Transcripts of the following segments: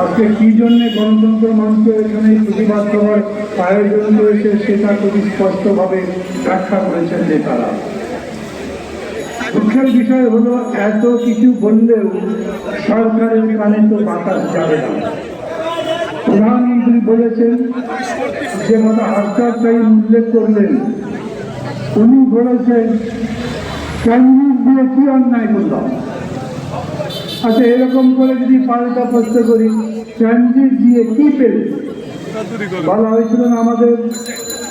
আজকে কি জন্য গণতন্ত্র মঞ্চ এখানে প্রতিবাদ সভার আয়োজন রয়েছে সেটা খুবই স্পষ্টভাবে ব্যাখ্যা করেছেন নেতারা দুঃখের বিষয় হলো, এত কিছু বললেও সরকারের কানে তো বাতাস যাবে না। প্রধানমন্ত্রী বলেছেন যে মতো হাসপাতাল উল্লেখ করলেন। উনি বলেছেন ক্যান্ডিড দিয়ে কি অন্যায় করলাম? আচ্ছা এরকম করে যদি পাল্টা প্রশ্ন করি ট্রানজিট দিয়ে কি পেল? বলা হয়েছিল আমাদের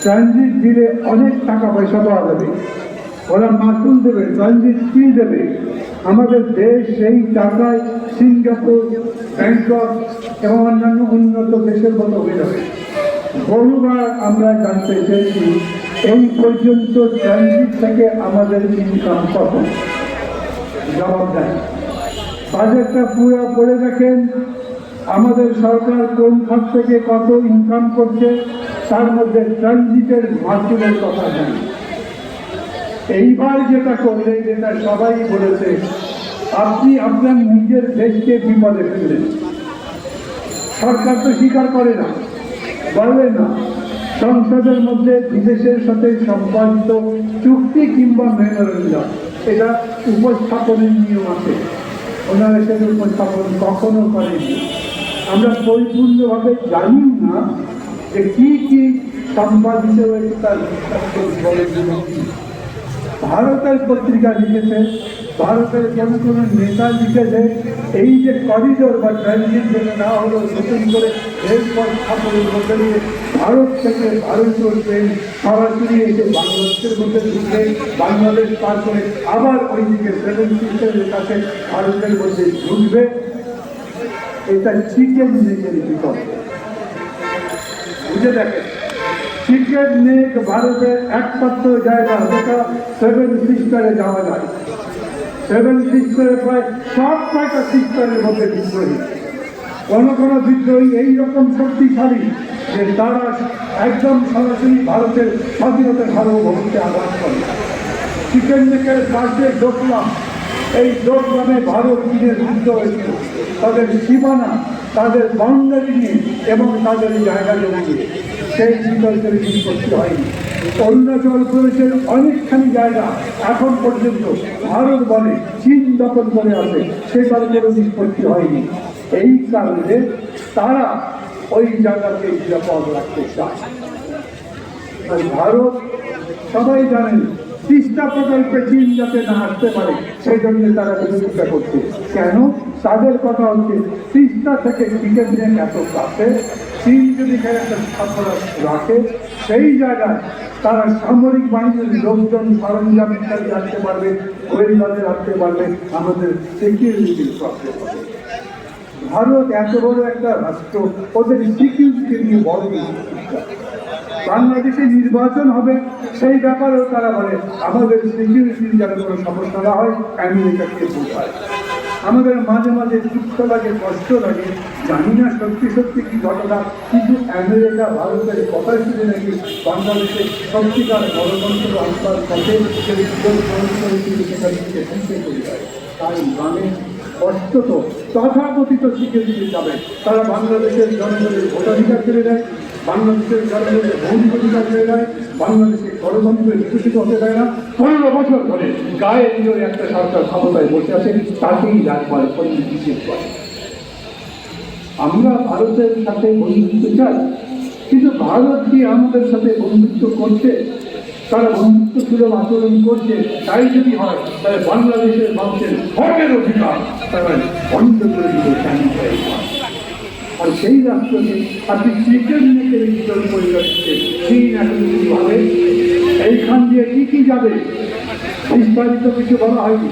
ট্রানজিট দিলে অনেক টাকা পয়সা পাওয়া যাবে। ওরা মাসুল দেবে ট্রানজিট ফি দেবে। আমাদের দেশ সেই টাকায় সিঙ্গাপুর, ব্যাংকক এবং অন্যান্য উন্নত দেশের মতো হয়ে যাবে। বহুবার আমরা জানতে চেয়েছি এই পর্যন্ত ট্রানজিট থেকে আমাদের ইনকাম কত? জবাব দেয়। বাজেটটা পুরো পড়ে দেখেন। আমাদের সরকার কোন খাত থেকে কত ইনকাম করছে, তার মধ্যে ট্রানজিটের মাসুলের কথা নেই। এইবার যেটা করলেন, যেটা সবাই বলেছে, আপনি আপনার নিজের দেশকে বিপদে ফেললেন। সরকার তো স্বীকার করে না বলবে না। সংসদের মধ্যে বিদেশের সাথে সম্পাদিত চুক্তি কিংবা মেমোরেন্ডাম, এটা উপস্থাপনের নিয়ম আছে। ওনারা সেটা উপস্থাপন কখনো করেনি আমরা পরিপূর্ণভাবে জানি না যে কি কি সম্পাদিত হিসেবে তার ভারতের পত্রিকা লিখেছে, ভারতের কোন কোন নেতা লিখেছে, এই যে করিডোর বা ট্রানজিট না হলো, নতুন করে রেলপথ স্থাপনের বদলে ভারত থেকে ভারতীয় ট্রেন সরাসরি এসে বাংলাদেশের মধ্যে ঢুকে বাংলাদেশ পার করে আবার ওইদিকে সেভেন সিস্টারের কাছে ভারতের মধ্যে ঢুকবে। এটা চিকেন নেকের বিকল্প। বুঝে দেখেন ক্রিকেট নেক ভারতের একমাত্র জায়গা যেটা সেভেন সিস্টারে যাওয়া যায়। সেভেন সিস্টারে প্রায় সব কয়টা সিস্টারের মধ্যে বিদ্রোহী। কোন কোনো বিদ্রোহী এইরকম শক্তিশালী যে তারা একদম সরাসরি ভারতের স্বাধীনতার সার্বভৌমত্বে আঘাত করে। চিকেন নেকের পাশে ডোকলাম এই ডোকলামে ভারত চীনের যুদ্ধ হয়েছিল। তাদের সীমানা, তাদের বাউন্ডারি নিয়ে এবং তাদের জায়গা জমি নিয়ে। সেই বিতর্কের নিষ্পত্তি হয়নি। অরুণাচল প্রদেশের অনেকখানি জায়গা এখন পর্যন্ত ভারত বলে চীন দখল করে আছে সেটার কোনো নিষ্পত্তি হয়নি। এই কারণে তারা ওই জায়গাকে নিরাপদ রাখতে চায়। ভারত সবাই জানেন তিস্তা প্রকল্পে চীন যাতে না আসতে পারে সেই জন্য তারা বিরোধিতা করছে। কেন? তাদের কথা হচ্ছে তিস্তা থেকে চিকেন এত কাছে চীন যদি রাখে, সেই জায়গায় তারা সামরিক বাহিনীর লোকজন সরঞ্জাম ইত্যাদি রাখতে পারবে, গোয়েন্দাদের রাখতে পারবে, আমাদের সিকিউরিটির প্রবলেম হবে। ভারত এত বড় একটা রাষ্ট্র, ওদের সিকিউরিটি নিয়ে বড়। বাংলাদেশে নির্বাচন হবে, সেই ব্যাপারেও তারা বলে, আমাদের সিকিউরিটির যেন কোনো সমস্যা না হয় আমেরিকাকে বোঝায় আমাদের মাঝে মাঝে দুঃখ লাগে, কষ্ট লাগে, জানি না সত্যি সত্যি কি ঘটনা, কিন্তু আমেরিকা ভারতের কথা শুনে নাকি বাংলাদেশে সত্যিকার গণতন্ত্র গ্রহণ সেখান থেকে ধ্বংসে চলে যায় তাই মানে স্পষ্টত তথাকথিত সিকিউরিটি যাবে তারা বাংলাদেশের জনগণের ভোটাধিকার কেড়ে দেয় বাংলাদেশের জনগণের ভৌতিক অধিকার কেড়ে দেয় বাংলাদেশে গণতন্ত্র বিকশিত হতে দেয় না। পনেরো বছর ধরে গায়ে দিয়ে একটা সরকার ক্ষমতায় বসে আছে তাকেই রাজ করে নিষেধ করে আমরা ভারতের সাথে বন্ধুত্ব চাই, কিন্তু ভারত কি আমাদের সাথে বন্ধুত্ব করছে? তারা বন্ধুত্ব আন্দোলন করছে, তাই যদি হয়, তাহলে বাংলাদেশের মানুষের হকের অধিকার তারা বন্ধ করে দিতে আর সেই রাষ্ট্রকে আপনি এখন যদি এইখান দিয়ে কি কি যাবে? বিস্তারিত কিছু বলা হয়নি।